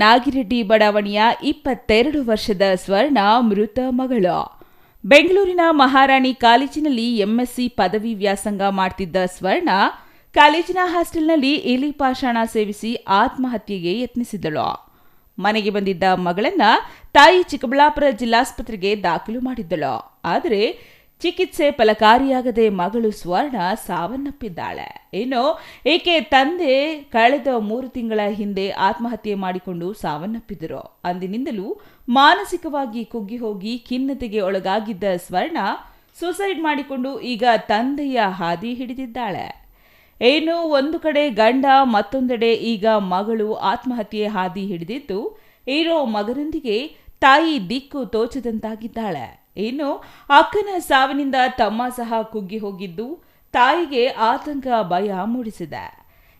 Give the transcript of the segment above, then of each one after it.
ನಾಗಿರೆಡ್ಡಿ ಬಡಾವಣೆಯ ಇಪ್ಪತ್ತೆರಡು ವರ್ಷದ ಸ್ವರ್ಣ ಮೃತ ಮಗಳ. ಬೆಂಗಳೂರಿನ ಮಹಾರಾಣಿ ಕಾಲೇಜಿನಲ್ಲಿ ಎಂಎಸ್ಸಿ ಪದವಿ ವ್ಯಾಸಂಗ ಮಾಡ್ತಿದ್ದ ಸ್ವರ್ಣ ಕಾಲೇಜಿನ ಹಾಸ್ಟೆಲ್ನಲ್ಲಿ ಇಲಿ ಪಾಷಾಣ ಸೇವಿಸಿ ಆತ್ಮಹತ್ಯೆಗೆ ಯತ್ನಿಸಿದಳು. ಮನೆಗೆ ಬಂದಿದ್ದ ಮಗಳನ್ನ ತಾಯಿ ಚಿಕ್ಕಬಳ್ಳಾಪುರ ಜಿಲ್ಲಾಸ್ಪತ್ರೆಗೆ ದಾಖಲು ಮಾಡಿದ್ದಳು. ಆದರೆ ಚಿಕಿತ್ಸೆ ಫಲಕಾರಿಯಾಗದೆ ಮಗಳು ಸ್ವರ್ಣ ಸಾವನ್ನಪ್ಪಿದ್ದಾಳೆ. ಇನ್ನು ಈಕೆ ತಂದೆ ಕಳೆದ ಮೂರು ತಿಂಗಳ ಹಿಂದೆ ಆತ್ಮಹತ್ಯೆ ಮಾಡಿಕೊಂಡು ಸಾವನ್ನಪ್ಪಿದರು? ಅಂದಿನಿಂದಲೂ ಮಾನಸಿಕವಾಗಿ ಕುಗ್ಗಿ ಹೋಗಿ ಖಿನ್ನತೆಗೆ ಒಳಗಾಗಿದ್ದ ಸ್ವರ್ಣ ಸೂಸೈಡ್ ಮಾಡಿಕೊಂಡು ಈಗ ತಂದೆಯ ಹಾದಿ ಹಿಡಿದಿದ್ದಾಳೆ. ಏನು ಒಂದು ಕಡೆ ಗಂಡ, ಮತ್ತೊಂದೆಡೆ ಈಗ ಮಗಳು ಆತ್ಮಹತ್ಯೆ ಹಾದಿ ಹಿಡಿದಿದ್ದು ಇರೋ ಮಗನೊಂದಿಗೆ ತಾಯಿ ದಿಕ್ಕು ತೋಚದಂತಾಗಿದ್ದಾಳೆ. ಇನ್ನು ಅಕ್ಕನ ಸಾವಿನಿಂದ ತಮ್ಮ ಸಹ ಕುಗ್ಗಿ ಹೋಗಿದ್ದು ತಾಯಿಗೆ ಆತಂಕ ಭಯ ಮೂಡಿಸಿದೆ.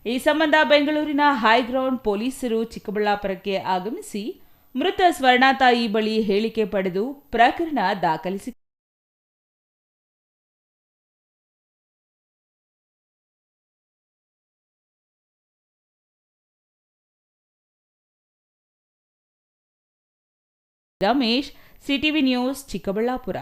ಈ ಸಂಬಂಧ ಬೆಂಗಳೂರಿನ ಹೈಗ್ರೌಂಡ್ ಪೊಲೀಸರು ಚಿಕ್ಕಬಳ್ಳಾಪುರಕ್ಕೆ ಆಗಮಿಸಿ ಮೃತ ಸ್ವರ್ಣ ತಾಯಿ ಬಳಿ ಹೇಳಿಕೆ ಪಡೆದು ಪ್ರಕರಣ ದಾಖಲಿಸಿ ರಮೇಶ್ ಸಿಟಿವಿ ನ್ಯೂಸ್ ಚಿಕ್ಕಬಳ್ಳಾಪುರ